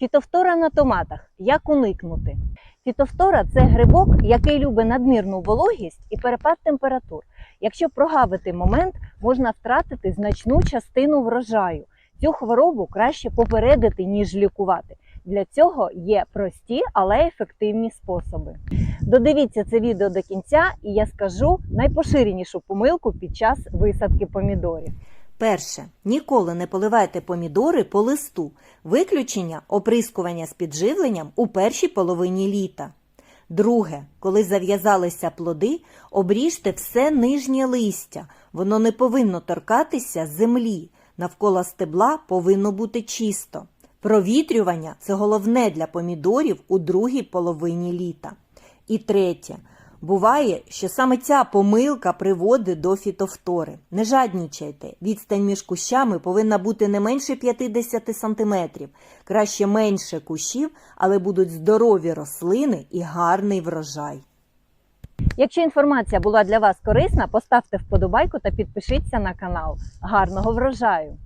Фітофтора на томатах. Як уникнути? Фітофтора це грибок, який любить надмірну вологість і перепад температур. Якщо прогавити момент, можна втратити значну частину врожаю. Цю хворобу краще попередити, ніж лікувати. Для цього є прості, але ефективні способи. Додивіться це відео до кінця, і я скажу найпоширенішу помилку під час висадки помідорів. Перше. Ніколи не поливайте помідори по листу. Виключення оприскування з підживленням у першій половині літа. Друге. Коли зав'язалися плоди, обріжте все нижнє листя. Воно не повинно торкатися землі. Навколо стебла повинно бути чисто. Провітрювання це головне для помідорів у другій половині літа. І третє. Буває, що саме ця помилка приводить до фітофтори. Не жаднічайте. Відстань між кущами повинна бути не менше 50 см. Краще менше кущів, але будуть здорові рослини і гарний врожай. Якщо інформація була для вас корисна, поставте вподобайку та підпишіться на канал. Гарного врожаю!